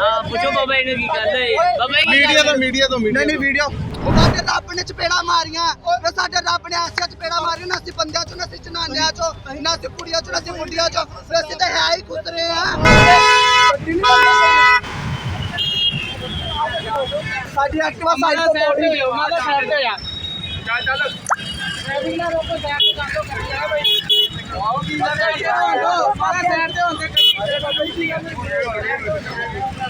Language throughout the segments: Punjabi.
ਹਾਂ ਪੁੱਛੋ ਬਾਬਾ ਇਹਨੂੰ ਕੀ ਗੱਲ ਹੈ। ਬਾਬਾ ਇਹ ਕੀ ਮੀਡੀਆ ਗੱਲ ਤੋਂ? ਮੀਡੀਆ ਤੋਂ ਮੀਡੀਆ ਨਹੀਂ ਵੀਡੀਓ। ਸਾਡੇ ਰੱਬ ਨੇ ਚਪੇੜਾ ਮਾਰੀਆਂ। ਤੇ ਸਾਡੇ ਰੱਬ ਨੇ ਐਸੀਆਂ ਚਪੇੜਾ ਮਾਰੀਆਂ। ਨਾ ਅਸੀਂ ਬੰਦਿਆਂ ਚੋਂ ਨਾ ਅਸੀਂ ਜਨਾਨਿਆਂ ਚੋਂ ਨਾ ਅਸੀਂ ਕੁੜੀਆਂ ਚੋਂ ਨਾ ਅਸੀਂ ਮੁੰਡਿਆਂ ਚੋਂ। ਫਿਰ ਅਸੀਂ ਤਾਂ ਹੈ ਹੀ ਕੁਤਰੇ ਆ। ਸਾਡੀ ਐਕਟਿਵਾ ਸਾਈਡ ਤੋਂ ਮੋੜੀ ਮਾਦਾ ਸਾਈਡ ਤੇ ਆ। ਓਏ ਗੱਲਾਂ ਨਾ ਕਲਾਰ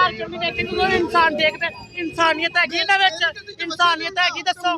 ਇਨਸਾਨ ਦੇਖਦੇ ਇਨਸਾਨੀਅਤ ਹੈਗੀ ਇਹਨਾਂ ਵਿੱਚ ਇਨਸਾਨੀਅਤ ਹੈਗੀ ਦੱਸੋ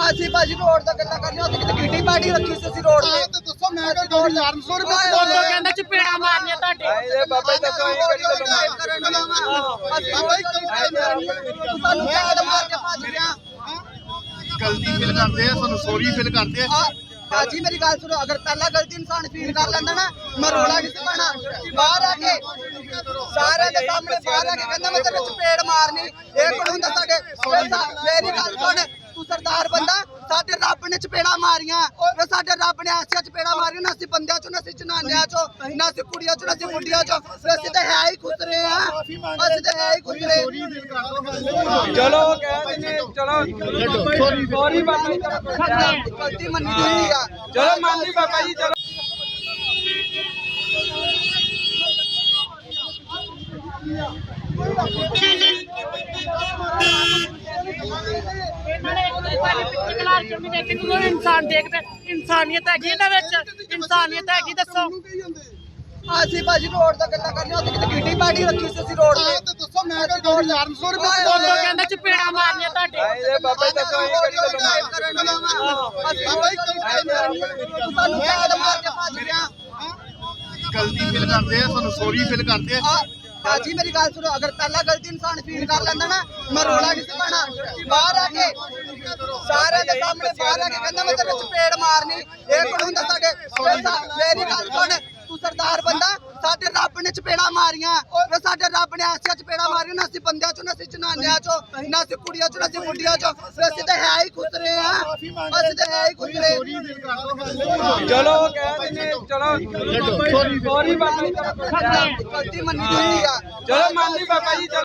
ਅਸੀਂ ਭਾਜੀ ਰੋਡ ਦਾ ਗੱਲਾਂ ਕਰਨੀਆਂ ਉੱਥੇ ਕਿਤੇ ਕਿੱਟੀ ਪਾਰਟੀ ਰੱਖੀ ਸੀ ਅਸੀਂ ਰੋਡ ਤੇ ਤੇ ਦੱਸੋ ਮੈਂ ਕਿਹਾ ਗੋਲੀ ਯਾਰ 100 ਰੁਪਏ ਉਦੋਂ ਕਹਿੰਦਾ ਚਪੇੜਾ ਮਾਰਨੀਆਂ ਤੁਹਾਡੇ ਇਹਦੇ ਬਾਬਾ ਜੀ ਦੱਸੋ ਇਹ ਕਿਹੜੀ ਗੱਲ ਸਾਨੂੰ ਕਿਹੜਾ ਮਾਰ ਕੇ ਭੱਜ ਗਿਆ ਗਲਤੀ ਫੀਲ ਕਰਦੇ ਆ, ਸਾਨੂੰ ਸੌਰੀ ਫੀਲ ਕਰਦੇ ਆ ਆ। ਬਾਜੀ, ਮੇਰੀ ਗੱਲ ਸੁਣੋ, ਅਗਰ ਪਹਿਲਾਂ ਗਲਤੀ ਇਨਸਾਨ ਫੀਲ ਕਰ ਲੈਂਦਾ ਨਾ, ਮੈਂ ਰੋਲਾ ਨਹੀਂ ਸੀ ਬਾਹਰ ਆ ਕੇ, ਸਾਰਿਆਂ ਦੇ ਸਾਹਮਣੇ ਬਾਹਰ ਆ ਕੇ ਕਹਿੰਦਾ, ਮੈਂ ਤੇਰੇ ਚਪੇੜ ਮਾਰਨੀ। ਇਹ ਕੋਣ ਹੁੰਦਾ ਸਾਡੇ ਮੇਰੀ ਗੱਲ ਸੁਣ, ਤੂੰ ਸਰਦਾਰ ਬੰਦਾ ਸਾਡੇ ਰੱਬ ਨੇ ਚਪੇੜਾ ਮਾਰੀਆਂ। ਤੇ ਸਾਡੇ ਰੱਬ ਨੇ ਐਸੀਆਂ ਚਪੇੜਾ ਮਾਰੀਆਂ ਨਾ ਅਸੀਂ ਬੰਦਿਆਂ ਚੋਂ ਨਾ ਅਸੀਂ ਜਨਾਨਿਆਂ ਚੋਂ ਨਾ ਅਸੀਂ ਕੁੜੀਆਂ ਚੋਂ ਨਾ ਅਸੀਂ ਮੁੰਡਿਆਂ ਚੋਂ। ਅਸੀਂ ਤਾਂ ਹੈ ਹੀ ਖੁਸਰੇ ਆ। ਅਸੀਂ ਤਾਂ ਹੈ ਹੀ ਖੁਸਰੇ। ਚਲੋ ਕਹਿ ਦਿੰਦੇ ਚਲੋ। ਸੌਰੀ ਬਾਬਾ ਜੀ ਗਲਤੀ ਮੰਨੀ ਹੋਈ ਆ। ਚਲੋ ਮੰਨ ਲਈ ਬਾਬਾ ਜੀ ਚਲੋ ਇਹਨਾਂ ਨੇ ਤੁਹਾਡੇ ਪਿੱਛੇ ਕਲਾਰ ਚੰਗੀ ਦੇਖੀ ਨੂੰ ਕੋਈ ਇਨਸਾਨ ਦੇਖਦੇ ਇਨਸਾਨੀਅਤ ਹੈਗੀ ਇਹਨਾਂ ਵਿੱਚ ਇਨਸਾਨੀਅਤ ਹੈਗੀ ਦੱਸੋ। ਅਸੀਂ ਭਾਜੀ ਰੋਡ ਦਾ ਗੱਲਾਂ ਕਰਨੀਆਂ ਉੱਥੇ ਕਿਤੇ ਕਿੱਟੀ ਪਾਰਟੀ ਰੱਖੀ ਸੀ ਅਸੀਂ ਰੋਡ ਤੇ। ਤੇ ਦੱਸੋ ਮੈਂ ਕਿਹਾ ਯਾਰ 100 ਰੁਪਏ ਉਦੋਂ ਕਹਿੰਦਾ ਚਪੇੜਾ ਮਾਰਨੀਆਂ ਤੁਹਾਡੇ ਇਹਦੇ ਬਾਬਾ ਜੀ ਦੱਸੋ ਇਹ ਕਿਹੜੀ ਗੱਲ ਸਾਨੂੰ ਕਿਹੜਾ ਮਾਰ ਕੇ ਭੱਜ ਗਿਆ ਗਲਤੀ ਫੀਲ ਕਰਦੇ ਆ ਸਾਨੂੰ ਸੌਰੀ ਫੀਲ ਕਰਦੇ ਆ ਬਾਜੀ, ਮੇਰੀ ਗੱਲ ਸੁਣੋ, ਅਗਰ ਪਹਿਲਾਂ ਗਲਤੀ ਇਨਸਾਨ ਫੀਲ ਕਰ ਲੈਂਦਾ ਨਾ, ਮੈਂ ਰੋਲਾ ਨਹੀਂ ਸੀ ਪਾਣਾ ਬਾਹਰ ਆ ਕੇ ਸਾਰਿਆਂ ਦੇ ਸਾਹਮਣੇ ਬਾਹਰ ਆ ਕੇ ਕਹਿੰਦਾ ਮੈਂ ਤੇਰੇ ਚਪੇੜ ਮਾਰਨੀ। ਇਹ ਕੋਣ ਹੁੰਦਾ ਸਾਡੇ? ਮੇਰੀ ਗੱਲ ਸੁਣ ਤੂੰ ਸਰਦਾਰ ਬੰਦਾ ਸਾਡੇ ਰੱਬ ਨੇ ਚਪੇੜਾ ਮਾਰੀਆਂ। ਤੇ ਸਾਡੇ ਰੱਬ ਨੇ ਐਸੀਆਂ ਚਪੇੜਾ ਮਾਰੀਆਂ ਨਾ ਅਸੀਂ ਬੰਦਿਆਂ ਚੋਂ ਨਾ ਅਸੀਂ ਜਨਾਨਿਆਂ ਚੋਂ ਨਾ ਅਸੀਂ ਕੁੜੀਆਂ ਚੋਂ ਨਾ ਅਸੀਂ ਮੁੰਡਿਆਂ ਚੋਂ। ਅਸੀਂ ਤਾਂ ਹੈ ਹੀ ਖੁਸਰੇ ਆ। ਅਸੀਂ ਤਾਂ ਹੈ ਹੀ ਖੁਸਰੇ। ਚਲੋ ਕਹਿ ਦਿੰਦੇ ਚਲੋ ਸੌਰੀ ਬਾਬਾ ਜੀ ਗਲਤੀ ਮੰਨੀ ਹੋਈ ਆ। ਚਲੋ ਮੰਨ ਲਈ ਬਾਬਾ ਜੀ ਚਲੋ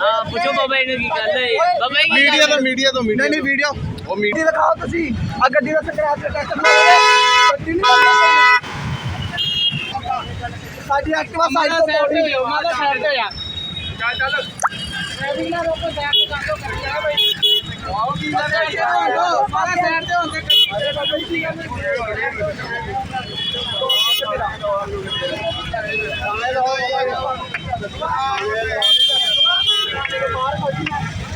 ਹਾਂ ਪੁੱਛੋ ਬਾਬਾ ਇਹਨੂੰ ਕੀ ਗੱਲ ਹੈ ਬਾਬਾ ਇਹ ਕੀ ਮੀਡੀਆ ਗੱਲ ਤੋਂ ਹੈ? ਮੀਡੀਆ ਤੋਂ ਮੀਡੀਆ ਨਹੀਂ ਵੀਡੀਓ ਉਹ ਮੀਡੀਆ ਗੱਡੀ ਦਿਖਾਓ ਤੁਸੀਂ ਆ ਗੱਡੀ ਦਾ ਸਕ੍ਰੈਚ ਦਾ ਟੈਸਟ ਕਰੋ ਗੱਡੀ ਨਹੀਂ ਸਾਡੀ ਐਕਟਿਵਾ ਸਾਈਡ ਮਾਦਾ ਤੋਂ ਸਾਈਡ ਮੋੜੀ ਤੇ ਮਾਦਾ ਸਾਈਡ ਤੇ ਆ ਮਾਰਾ ਸਾਈਡ ਤੇ ਹੁੰਦੇ